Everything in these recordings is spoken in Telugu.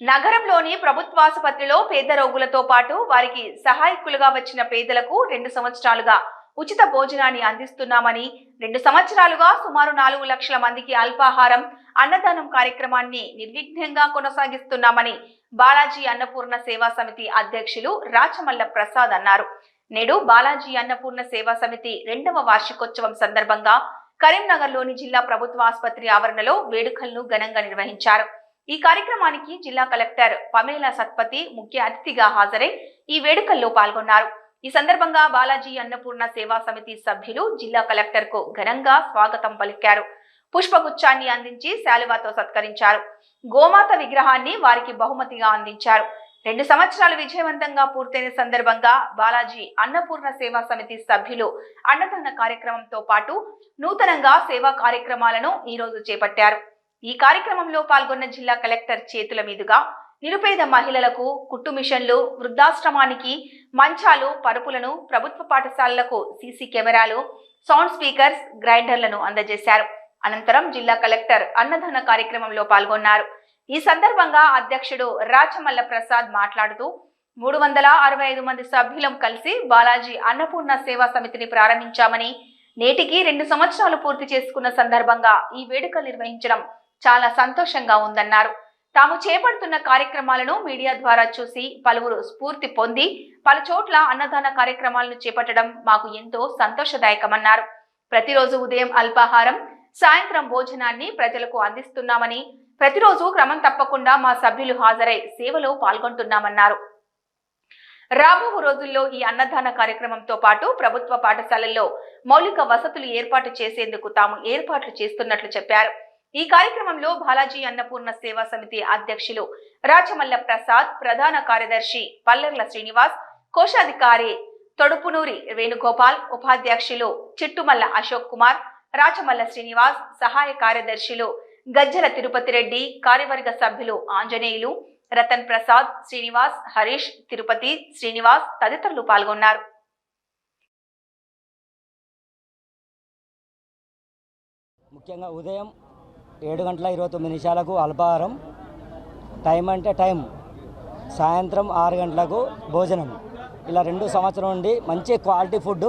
నగరంలోని ప్రభుత్వాసుపత్రిలో పేద రోగులతో పాటు వారికి సహాయకులుగా వచ్చిన పేదలకు రెండు సంవత్సరాలుగా ఉచిత భోజనాన్ని అందిస్తున్నామని రెండు సంవత్సరాలుగా సుమారు నాలుగు లక్షల మందికి అల్పాహారం అన్నదానం కార్యక్రమాన్ని నిర్విఘ్నంగా కొనసాగిస్తున్నామని బాలాజీ అన్నపూర్ణ సేవా సమితి అధ్యక్షులు రాచమల్ల ప్రసాద్ అన్నారు. నేడు బాలాజీ అన్నపూర్ణ సేవా సమితి రెండవ వార్షికోత్సవం సందర్భంగా కరీంనగర్లోని జిల్లా ప్రభుత్వ ఆసుపత్రి ఆవరణలో వేడుకలను ఘనంగా నిర్వహించారు. ఈ కార్యక్రమానికి జిల్లా కలెక్టర్ పమేలా సత్పతి ముఖ్య అతిథిగా హాజరై ఈ వేడుకల్లో పాల్గొన్నారు. ఈ సందర్భంగా బాలాజీ అన్నపూర్ణ సేవా సమితి సభ్యులు జిల్లా కలెక్టర్కు ఘనంగా స్వాగతం పలికారు. పుష్పగుచ్చాన్ని అందించి శాలువాతో సత్కరించారు. గోమాత విగ్రహాన్ని వారికి బహుమతిగా అందించారు. రెండు సంవత్సరాలు విజయవంతంగా పూర్తయిన సందర్భంగా బాలాజీ అన్నపూర్ణ సేవా సమితి సభ్యులు అన్నదాన కార్యక్రమంతో పాటు నూతనంగా సేవా కార్యక్రమాలను ఈ రోజు చేపట్టారు. ఈ కార్యక్రమంలో పాల్గొన్న జిల్లా కలెక్టర్ చేతుల మీదుగా నిరుపేద మహిళలకు కుట్టు మిషన్లు వృద్ధాశ్రమానికి మంచాలు పరుపులను ప్రభుత్వ పాఠశాలలకు సీసీ కెమెరాలు సౌండ్ స్పీకర్స్ గ్రైండర్లను అందజేశారు. అనంతరం జిల్లా కలెక్టర్ అన్నదాన కార్యక్రమంలో పాల్గొన్నారు. ఈ సందర్భంగా అధ్యక్షుడు రాచమల్ల ప్రసాద్ మాట్లాడుతూ మూడు వందల అరవై ఐదు మంది సభ్యులం కలిసి బాలాజీ అన్నపూర్ణ సేవా సమితిని ప్రారంభించామని నేటికి రెండు సంవత్సరాలు పూర్తి చేసుకున్న సందర్భంగా ఈ వేడుకలు నిర్వహించడం చాలా సంతోషంగా ఉందన్నారు. తాము చేపడుతున్న కార్యక్రమాలను మీడియా ద్వారా చూసి పలువురు స్ఫూర్తి పొంది పలు చోట్ల అన్నదాన కార్యక్రమాలను చేపట్టడం మాకు ఎంతో సంతోషదాయకమన్నారు. ప్రతిరోజు ఉదయం అల్పాహారం సాయంత్రం భోజనాన్ని ప్రజలకు అందిస్తున్నామని ప్రతిరోజు క్రమం తప్పకుండా మా సభ్యులు హాజరై సేవలో పాల్గొంటున్నామన్నారు. రాబో రోజుల్లో ఈ అన్నదాన కార్యక్రమంతో పాటు ప్రభుత్వ పాఠశాలల్లో మౌలిక వసతులు ఏర్పాటు చేసేందుకు తాము ఏర్పాట్లు చేస్తున్నట్లు చెప్పారు. ఈ కార్యక్రమంలో బాలాజీ అన్నపూర్ణ సేవా సమితి అధ్యక్షులు రాచమల్ల ప్రసాద్ ప్రధాన కార్యదర్శి పల్లెర్ల శ్రీనివాస్ కోశాధికారి తొడుపునూరి వేణుగోపాల్ ఉపాధ్యక్షులు చిట్టుమల్ల అశోక్ కుమార్ రాచమల్ల శ్రీనివాస్ సహాయ కార్యదర్శులు గజ్జల తిరుపతి రెడ్డి కార్యవర్గ సభ్యులు ఆంజనేయులు రతన్ ప్రసాద్ శ్రీనివాస్ హరీష్ తిరుపతి శ్రీనివాస్ తదితరులు పాల్గొన్నారు. ముఖ్యంగా ఉదయం ఏడు గంటల ఇరవై తొమ్మిది నిమిషాలకు అల్పాహారం. టైం అంటే టైం. సాయంత్రం ఆరు గంటలకు భోజనం. ఇలా రెండు సంవత్సరం నుండి మంచి క్వాలిటీ ఫుడ్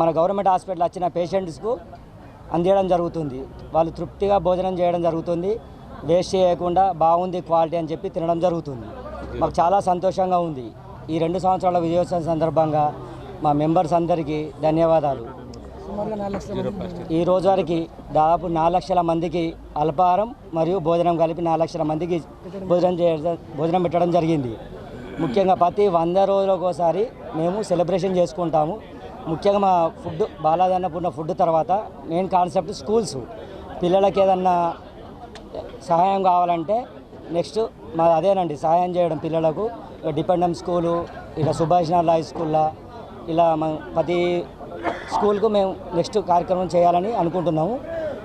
మన గవర్నమెంట్ హాస్పిటల్ వచ్చిన పేషెంట్స్కు అందించడం జరుగుతుంది. వాళ్ళు తృప్తిగా భోజనం చేయడం జరుగుతుంది. వేస్ట్ చేయకుండా బాగుంది క్వాలిటీ అని చెప్పి తినడం జరుగుతుంది. మాకు చాలా సంతోషంగా ఉంది. ఈ రెండు సంవత్సరాల విజయోత్సవం సందర్భంగా మా మెంబర్స్ అందరికీ ధన్యవాదాలు. ఈ రోజు వరకు దాదాపు నాలుగు లక్షల మందికి అల్పాహారం మరియు భోజనం కలిపి నాలుగు లక్షల మందికి భోజనం చేయడం భోజనం పెట్టడం జరిగింది. ముఖ్యంగా ప్రతి వంద రోజులకు ఒకసారి మేము సెలబ్రేషన్ చేసుకుంటాము. ముఖ్యంగా మా ఫుడ్ బాలాజీ ఫుడ్ తర్వాత మెయిన్ కాన్సెప్ట్ స్కూల్స్. పిల్లలకి ఏదన్నా సహాయం కావాలంటే నెక్స్ట్ మా అదేనండి సహాయం చేయడం పిల్లలకు. డిపెండెంట్ స్కూలు ఇలా సుభాష్ నగర్ హై స్కూల్లో ఇలా ప్రతి స్కూల్కు మేము నెక్స్ట్ కార్యక్రమం చేయాలని అనుకుంటున్నాము.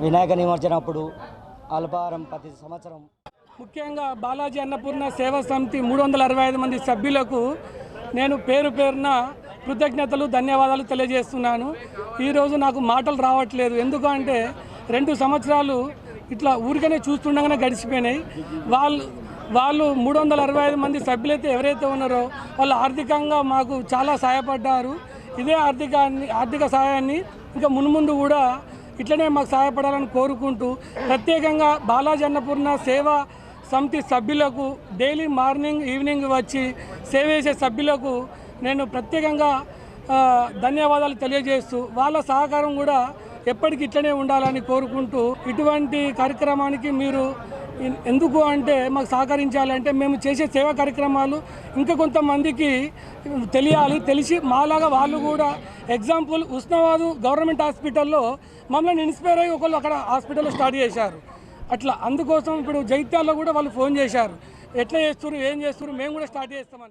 వినాయక నిమజ్జనం అప్పుడు అల్పారం ప్రతి సంవత్సరం. ముఖ్యంగా బాలాజీ అన్నపూర్ణ సేవా సమితి మూడు వందల అరవై ఐదు మంది సభ్యులకు నేను పేరు పేరున కృతజ్ఞతలు ధన్యవాదాలు తెలియజేస్తున్నాను. ఈరోజు నాకు మాటలు రావట్లేదు. ఎందుకంటే రెండు సంవత్సరాలు ఇట్లా ఊరికనే చూస్తుండగానే గడిచిపోయినాయి. వాళ్ళు వాళ్ళు మూడు వందల అరవై ఐదు మంది సభ్యులైతే ఎవరైతే ఉన్నారో వాళ్ళు ఆర్థికంగా మాకు చాలా సహాయపడ్డారు. ఇదే ఆర్థిక ఆర్థిక సహాయాన్ని ఇంకా మున్ముందు కూడా ఇట్లనే మాకు సహాయపడాలని కోరుకుంటూ ప్రత్యేకంగా బాలాజీ అన్నపూర్ణ సేవా సమితి సభ్యులకు డైలీ మార్నింగ్ ఈవినింగ్ వచ్చి సేవ చేసే సభ్యులకు నేను ప్రత్యేకంగా ధన్యవాదాలు తెలియజేస్తూ వాళ్ళ సహకారం కూడా ఎప్పటికి ఇట్లనే ఉండాలని కోరుకుంటూ ఇటువంటి కార్యక్రమానికి మీరు ఎందుకు అంటే మాకు సహకరించాలంటే మేము చేసే సేవా కార్యక్రమాలు ఇంకా కొంతమందికి తెలియాలి తెలిసి మాలాగా వాళ్ళు కూడా ఎగ్జాంపుల్ ఉస్నాబాదు గవర్నమెంట్ హాస్పిటల్లో మమ్మల్ని ఇన్స్పైర్ అయ్యి ఒకళ్ళు అక్కడ హాస్పిటల్లో స్టార్ట్ చేశారు. అట్లా అందుకోసం ఇప్పుడు జైత్యాల్లో కూడా వాళ్ళు ఫోన్ చేశారు. ఎట్లా చేస్తారు ఏం చేస్తారు మేము కూడా స్టార్ట్ చేస్తామని.